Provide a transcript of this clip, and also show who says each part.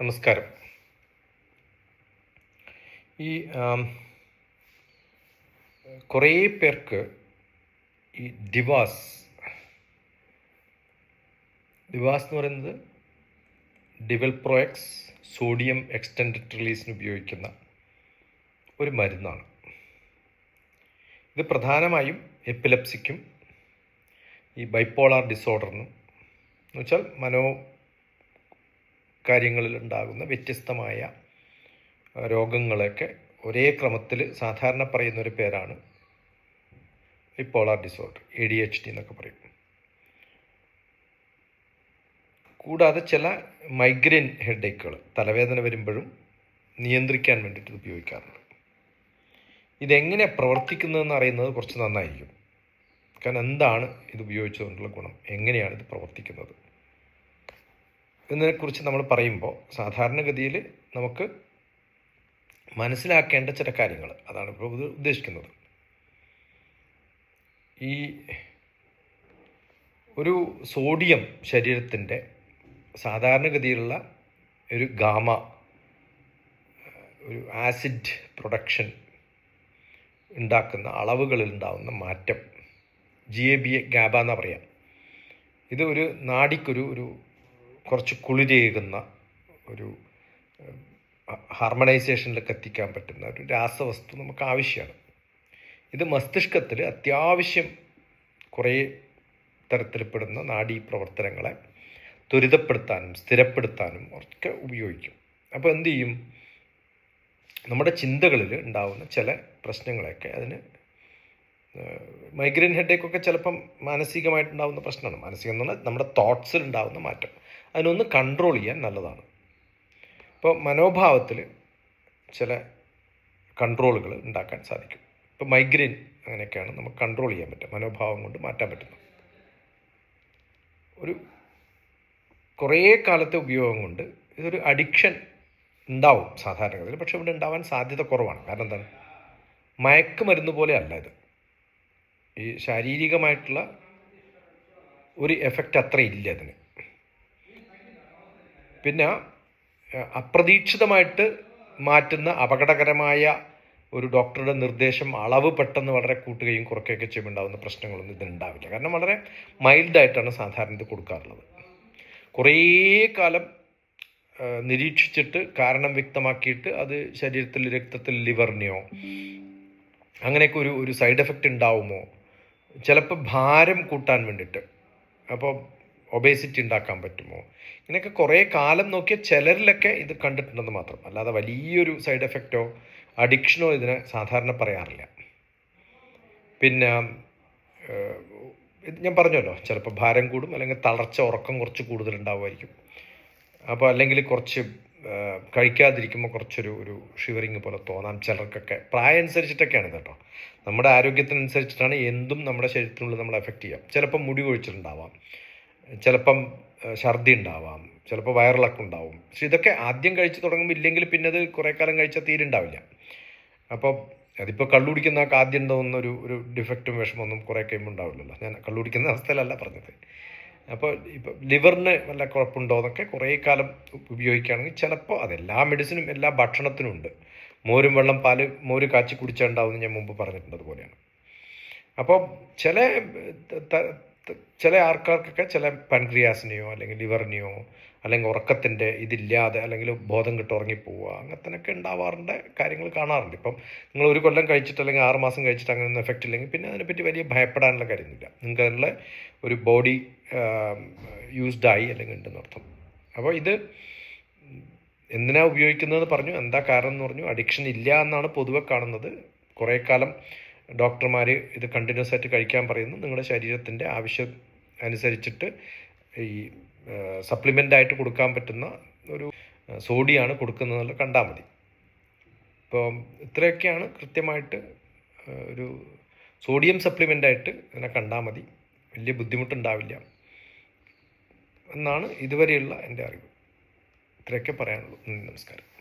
Speaker 1: നമസ്കാരം. ഈ കുറേ പേർക്ക് ഈ ഡിവാസ് ഡിവാസ് എന്ന് പറയുന്നത് ഡിവൽപ്രോയക്സ് സോഡിയം എക്സ്റ്റൻഡഡ് റിലീസിന് ഉപയോഗിക്കുന്ന ഒരു മരുന്നാണ്. ഇത് പ്രധാനമായും എപ്പിലപ്സിക്കും ഈ ബൈപ്പോളാർ ഡിസോർഡറിനും എന്നുവെച്ചാൽ മനോ കാര്യങ്ങളിൽ ഉണ്ടാകുന്ന വ്യത്യസ്തമായ രോഗങ്ങളൊക്കെ ഒരേ ക്രമത്തിൽ സാധാരണ പറയുന്ന ഒരു പേരാണ് bipolar disorder A D H D എന്നൊക്കെ പറയും. കൂടാതെ ചില മൈഗ്രെയിൻ ഹെഡേക്കുകൾ തലവേദന വരുമ്പോഴും നിയന്ത്രിക്കാൻ വേണ്ടിയിട്ട് ഉപയോഗിക്കാറുണ്ട്. ഇതെങ്ങനെ പ്രവർത്തിക്കുന്നതെന്ന് അറിയുന്നത് കുറച്ച് നന്നായിരിക്കും. കാരണം എന്താണ് ഇത് ഉപയോഗിച്ചുകൊണ്ടുള്ള ഗുണം? എങ്ങനെയാണ് ഇത് പ്രവർത്തിക്കുന്നത്? എന്നതിനെക്കുറിച്ച് നമ്മൾ പറയുമ്പോൾ സാധാരണഗതിയിൽ നമുക്ക് മനസ്സിലാക്കേണ്ട ചില കാര്യങ്ങൾ അതാണ് ഇപ്പോൾ ഇത് ഉദ്ദേശിക്കുന്നത്. ഈ ഒരു സോഡിയം ശരീരത്തിന്റെ സാധാരണഗതിയിലുള്ള ഒരു ഗാമ ഒരു ആസിഡ് പ്രൊഡക്ഷൻ ഉണ്ടാക്കുന്ന അളവുകളിൽ ഉണ്ടാകുന്ന മാറ്റം G A B A GABA എന്നാ പറയാം. ഇത് ഒരു നാടിക്കൊരു ഒരു കുറച്ച് കുളിരേകുന്ന ഒരു ഹാർമണൈസേഷനിലൊക്കെ എത്തിക്കാൻ പറ്റുന്ന ഒരു രാസവസ്തു നമുക്ക് ആവശ്യമാണ്. ഇത് മസ്തിഷ്കത്തിൽ അത്യാവശ്യം കുറേ തരത്തിൽപ്പെടുന്ന നാഡീ പ്രവർത്തനങ്ങളെ ത്വരിതപ്പെടുത്താനും സ്ഥിരപ്പെടുത്താനും ഒക്കെ ഉപയോഗിക്കും. അപ്പോൾ എന്ത് ചെയ്യും? നമ്മുടെ ചിന്തകളിൽ ഉണ്ടാവുന്ന ചില പ്രശ്നങ്ങളെയൊക്കെ അതിന് മൈഗ്രെയിൻ ഹെഡേക്കൊക്കെ ചിലപ്പം മാനസികമായിട്ടുണ്ടാകുന്ന പ്രശ്നമാണ്. മാനസികം എന്ന് പറഞ്ഞാൽ നമ്മുടെ തോട്ട്സിൽ ഉണ്ടാകുന്ന മാറ്റം. അതിനൊന്ന് കൺട്രോൾ ചെയ്യാൻ നല്ലതാണ്. ഇപ്പോൾ മനോഭാവത്തിൽ ചില കൺട്രോളുകൾ ഉണ്ടാക്കാൻ സാധിക്കും. ഇപ്പോൾ മൈഗ്രെയിൻ അങ്ങനെയൊക്കെയാണ് നമുക്ക് കൺട്രോൾ ചെയ്യാൻ പറ്റുക. മനോഭാവം കൊണ്ട് മാറ്റാൻ പറ്റുന്നത്. ഒരു കുറേ കാലത്തെ ഉപയോഗം കൊണ്ട് ഇതൊരു അഡിക്ഷൻ ഉണ്ടാവും സാധാരണഗതിയിൽ. പക്ഷെ ഇവിടെ ഉണ്ടാവാൻ സാധ്യത കുറവാണ്. കാരണം എന്താണ്? പോലെ അല്ല ഇത്. ഈ ശാരീരികമായിട്ടുള്ള ഒരു എഫക്റ്റ് അത്ര ഇല്ല അതിന് പിന്നെ അപ്രതീക്ഷിതമായിട്ട് മാറ്റുന്ന അപകടകരമായ ഒരു ഡോക്ടറുടെ നിർദ്ദേശം അളവ് പെട്ടെന്ന് വളരെ കൂട്ടുകയും കുറയ്ക്കുകയൊക്കെ ചെയ്യുമ്പോൾ ഉണ്ടാകുന്ന പ്രശ്നങ്ങളൊന്നും ഇതിനുണ്ടാവില്ല. കാരണം വളരെ മൈൽഡായിട്ടാണ് സാധാരണ ഇത് കൊടുക്കാറുള്ളത്. കുറേ കാലം നിരീക്ഷിച്ചിട്ട് കാരണം വ്യക്തമാക്കിയിട്ട് അത് ശരീരത്തിൽ രക്തത്തിൽ ലിവറിനെയോ അങ്ങനെയൊക്കെ ഒരു ഒരു സൈഡ് എഫക്റ്റ് ഉണ്ടാവുമോ? ചിലപ്പോൾ ഭാരം കൂട്ടാൻ വേണ്ടിയിട്ട്. അപ്പോൾ ഒബേസിറ്റി ഉണ്ടാക്കാൻ പറ്റുമോ? ഇങ്ങനെയൊക്കെ കുറേ കാലം നോക്കിയ ചിലരിലൊക്കെ ഇത് കണ്ടിട്ടുണ്ടെന്ന് മാത്രം. അല്ലാതെ വലിയൊരു സൈഡ് എഫക്റ്റോ അഡിക്ഷനോ ഇതിനെ സാധാരണ പറയാറില്ല. പിന്നെ ഞാൻ പറഞ്ഞല്ലോ ചിലപ്പോൾ ഭാരം കൂടും അല്ലെങ്കിൽ തളർച്ച ഉറക്കം കുറച്ച് കൂടുതലുണ്ടാവുമായിരിക്കും. അപ്പോൾ അല്ലെങ്കിൽ കുറച്ച് കഴിക്കാതിരിക്കുമ്പോൾ കുറച്ചൊരു ഒരു ഷിവറിങ് പോലെ തോന്നാം ചിലർക്കൊക്കെ. പ്രായം അനുസരിച്ചിട്ടൊക്കെയാണ് കേട്ടോ. നമ്മുടെ ആരോഗ്യത്തിനനുസരിച്ചിട്ടാണ് എന്തും നമ്മുടെ ശരീരത്തിനുള്ളിൽ നമ്മളെ എഫക്റ്റ് ചെയ്യാം. ചിലപ്പോൾ മുടി കൊഴിച്ചിട്ടുണ്ടാവാം ചിലപ്പം ഛർദി ഉണ്ടാവാം ചിലപ്പോൾ വയറിളക്കം ഉണ്ടാവും. പക്ഷെ ഇതൊക്കെ ആദ്യം കഴിച്ച് തുടങ്ങുമ്പോൾ ഇല്ലെങ്കിൽ പിന്നെ അത് കുറേ കാലം കഴിച്ചാൽ തീരെ ഉണ്ടാവില്ല. അപ്പോൾ അതിപ്പോൾ കള്ളു കുടിക്കുന്നവർക്ക് ആദ്യം തോന്നുന്ന ഒരു ഒരു ഡിഫക്റ്റും വിഷമമൊന്നും കുറേ കഴിയുമ്പോൾ ഉണ്ടാവില്ലല്ലോ. ഞാൻ കള്ളു കുടിക്കുന്ന അവസ്ഥയിലല്ല പറഞ്ഞത്. അപ്പോൾ ഇപ്പോൾ ലിവറിന് വല്ല കുഴപ്പമുണ്ടോ എന്നൊക്കെ കുറേ കാലം ഉപയോഗിക്കുകയാണെങ്കിൽ ചിലപ്പോൾ അതെല്ലാ മെഡിസിനും എല്ലാ ഭക്ഷണത്തിനും ഉണ്ട്. മോരും വെള്ളം പാൽ മോര് കാച്ചി കുടിച്ചാൽ ഉണ്ടാവുമെന്ന് ഞാൻ മുമ്പ് പറഞ്ഞിട്ടുണ്ട് അതുപോലെയാണ്. അപ്പോൾ ചില ചില ആൾക്കാർക്കൊക്കെ ചില പൻക്രിയാസിനെയോ അല്ലെങ്കിൽ ലിവറിനെയോ അല്ലെങ്കിൽ ഉറക്കത്തിന്റെ ഇതില്ലാതെ അല്ലെങ്കിൽ ബോധം കിട്ട് ഉറങ്ങിപ്പോവുക അങ്ങനത്തിനൊക്കെ ഉണ്ടാവാറുണ്ട് കാര്യങ്ങൾ കാണാറുണ്ട്. ഇപ്പം നിങ്ങൾ ഒരു കൊല്ലം കഴിച്ചിട്ട് അല്ലെങ്കിൽ ആറ് മാസം കഴിച്ചിട്ട് അങ്ങനെ ഒന്നും എഫക്റ്റ് ഇല്ലെങ്കിൽ പിന്നെ അതിനെപ്പറ്റി വലിയ ഭയപ്പെടാനുള്ള കാര്യമൊന്നുമില്ല. നിങ്ങൾക്ക് അതിനുള്ള ഒരു ബോഡി യൂസ്ഡായി അല്ലെങ്കിൽ ഉണ്ടെന്ന് അർത്ഥം. അപ്പോൾ ഇത് എന്തിനാ ഉപയോഗിക്കുന്നതെന്ന് പറഞ്ഞു എന്താ കാരണം എന്ന് പറഞ്ഞു അഡിക്ഷൻ ഇല്ല എന്നാണ് പൊതുവെ കാണുന്നത്. കുറേ കാലം ഡോക്ടർമാർ ഇത് കണ്ടിന്യൂസ് ആയിട്ട് കഴിക്കാൻ പറയുന്നു. നിങ്ങളുടെ ശരീരത്തിന്റെ ആവശ്യം അനുസരിച്ചിട്ട് ഈ സപ്ലിമെന്റ് ആയിട്ട് കൊടുക്കാൻ പറ്റുന്ന ഒരു സോഡിയാണ് കൊടുക്കുന്നതെന്നുള്ള കണ്ടാൽ മതി. ഇപ്പം ഇത്രയൊക്കെയാണ് കൃത്യമായിട്ട് ഒരു സോഡിയം സപ്ലിമെന്റ് ആയിട്ട് ഇതിനെ കണ്ടാൽ മതി. വലിയ ബുദ്ധിമുട്ടുണ്ടാവില്ല. എന്നാണ് ഇതുവരെയുള്ള എന്റെ അറിവ്. ഇത്രയൊക്കെ പറയാനുള്ളൂ. നമസ്കാരം.